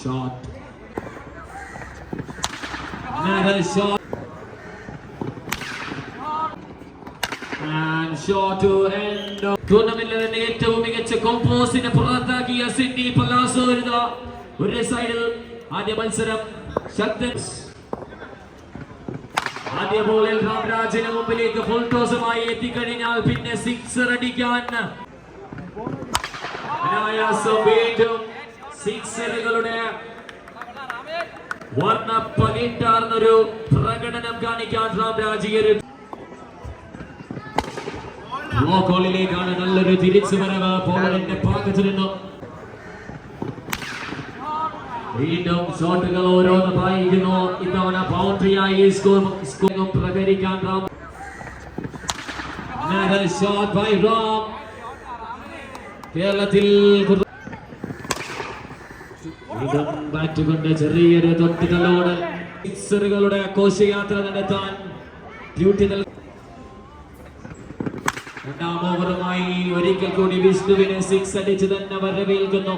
Shot. Another shot. ടൂർണമെന്റിലെ തന്നെ ഏറ്റവും മികച്ച കോമ്പോസിനെ പുറത്താക്കിയ സിഡ്നി പലാസോ ഒരു സൈഡിൽ ആദ്യ മത്സരം ശക്തൻ ആദ്യ ബോളിൽ രാംരാജിന് മുമ്പിലേക്ക് ഫുൾ ടോസുമായി എത്തിക്കഴിഞ്ഞാൽ പിന്നെ സിക്സർ അടിക്കാൻ അനായാസം വീണ്ടും സിക്സറുകളുടെ വർണ പകിട്ടാർന്നൊരു പ്രകടനം കാണിക്കാൻ രാംരാജ് ഈ ഒരു ലോ കോളിലേക്കാണ് നല്ലൊരു തിരിച്ചു വരവ് പോളറിന്റെ ഭാഗത്തു നിന്നും. വീണ്ടും ഷോട്ടുകൾ ഓരോന്ന് പായിക്കുന്നു ഇത്തവണ ബൗണ്ടറിയായി സ്കോറും പ്രകരിക്കാൻ റാം ഷോട്ട് shot റാം. കേരളത്തിൽ വീണ്ടും ബാറ്റ് കൊണ്ട് ചെറിയൊരു തൊട്ടുകളോട് സിക്സറുകളുടെ കോശയാത്ര നടത്താൻ ഡ്യൂട്ടി രണ്ടാം ഓവറുമായി ഒരിക്കൽ കൂടി വിഷ്ണുവിനെ സിക്സ് അടിച്ച് തന്നെ വരവേൽക്കുന്നു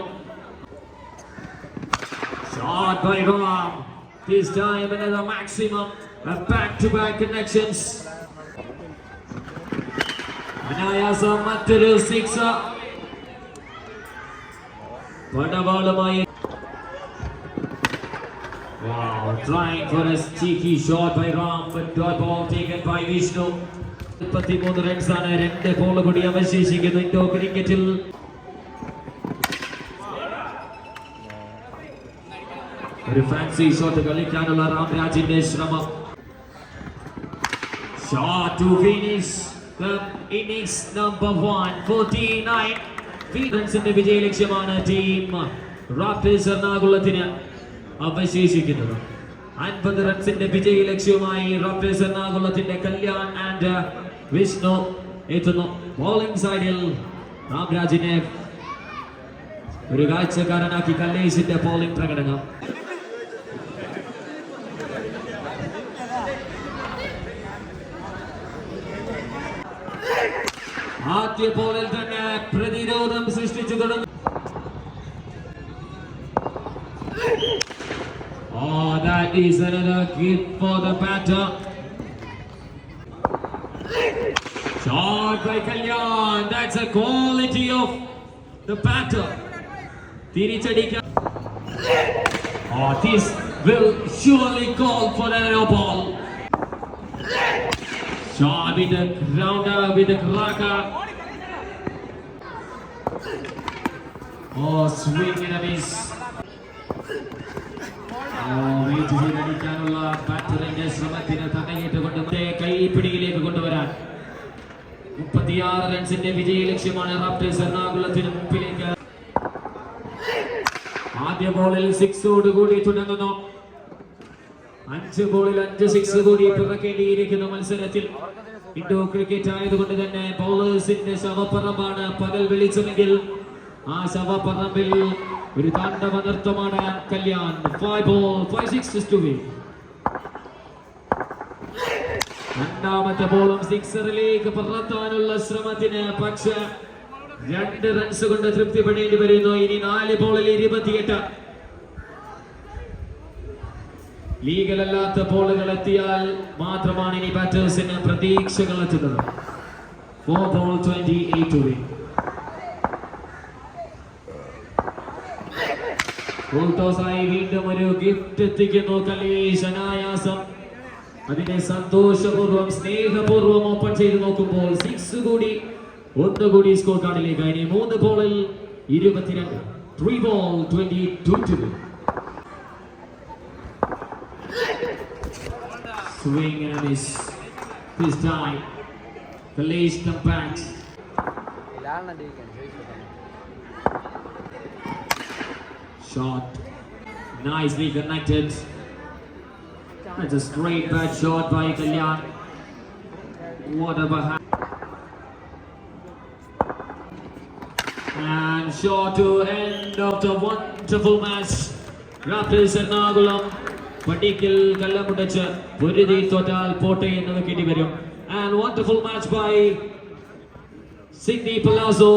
by Ram. This time another maximum of back-to-back connections. അനായാസം മറ്റൊരു സിക്സ് പടവാളുമായി Wow, trying for a sticky shot by Ram, but dot ball taken by Vishnu. മുപ്പത്തിമൂന്ന് റൺസാണ് രണ്ട് ബോൾ കൂടി അവശേഷിക്കുന്നു ഇൻഡോ ക്രിക്കറ്റിൽ ഒരു ഫാൻസി ഷോട്ട് കളിക്കാനുള്ള രാംരാജിന്റെ ശ്രമം. Shot to finish the innings number 1 49 റൺസിന്റെ വിജയ ലക്ഷ്യമാണ് ടീം റാപ്പിഡ്സ് എറണാകുളത്തിന് അവശേഷിക്കുന്നത്. അൻപത് റൺസിന്റെ വിജയ ലക്ഷ്യവുമായി റാപ്പിഡ്സ് എറണാകുളത്തിന്റെ കല്യാൺ ആൻഡ് വിഷ്ണു എത്തുന്നു. ബോളിംഗ് സൈഡിൽ രാംരാജിനെ ഒരു കാഴ്ചക്കാരനാക്കി കല്ലേശിന്റെ ബോളിംഗ് പ്രകടനം. ആദ്യ ബോളിൽ തന്നെ പ്രതിരോധം സൃഷ്ടിച്ചു തുടങ്ങി. That is another gift for the batter. Shot by Kalyan. That's a quality of the batter. Tirichadika. Oh, this will surely call for another ball. Shot with the grounder, with the cracker. Oh, swing and a miss. ചെയ്തടിക്കാനുള്ള ബാറ്ററിന്റെ ശ്രമത്തിന് തടയിട്ടുകൊണ്ട് കൈപ്പിടിയിലേക്ക് കൊണ്ടുവരാൻ മുപ്പത്തിയാറ് റൺസിന്റെ വിജയ ലക്ഷ്യമാണ് raptors എറണാകുളത്തിന് മുമ്പിലേക്ക്. ആദ്യ ബോളിൽ സിക്സോട് കൂടി തുടങ്ങുന്നു. അഞ്ച് ബോളിൽ അഞ്ച് സിക്സ് കൂടി പിറക്കേണ്ടിയിരിക്കുന്ന മത്സരത്തിൽ. ഇൻഡോ ക്രിക്കറ്റ് ആയതുകൊണ്ട് തന്നെ ബൗളേഴ്സിന്റെ ശവപ്പറമ്പാണ് പകൽ വെളിച്ചമെങ്കിൽ ആ ശവപ്പറമ്പിൽ ഒരു താണ്ഡവ നൃത്തമാണ് Kalyan five ball five six to win രണ്ടാമത്തെ ബോളും സിക്സറിലേക്ക് പറത്താനുള്ള ശ്രമത്തിന് പക്ഷെ രണ്ട് റൺസ് കൊണ്ട് തൃപ്തിപ്പെടേണ്ടി വരുന്നു. ഇനി നാല് ബോളിൽ ഇരുപത്തിയെട്ട്. ലീഗലല്ലാത്ത ബോളുകൾ എത്തിയാൽ മാത്രമാണ് ഇനി ബാറ്റേഴ്സിന് പ്രതീക്ഷകൾ എത്തുന്നത്. ഫോർ ബോൾ ട്വന്റി എയ്റ്റ് ഫുൾടോസായി വീണ്ടും ഒരു ഗിഫ്റ്റ് എത്തിക്കുന്നു കലേഷ് അനായാസം അതിനെ സന്തോഷപൂർവം സ്നേഹപൂർവം ഓപ്പൺ ചെയ്ത് നോക്കുമ്പോൾ സിക്സ് കൂടി ഒന്നുകൂടി സ്കോർ കാർഡിലേക്ക് ഇനി മൂന്ന് ബോളിൽ ഇരുപത്തിരണ്ട്. Three ball twenty two two Swing and a miss. This time, Kalesh compacts. Shot. Nicely connected. That's a straight bad shot by Kalyan. What a behind. And shot to end of the wonderful match. Raptors Ernakulam പടിക്കൽ കല്ലമുടച്ച് പൊരുതി തോറ്റാൽ പോട്ടെ എന്ന് വെക്കേണ്ടി വരും and wonderful match by Sydney Palazzo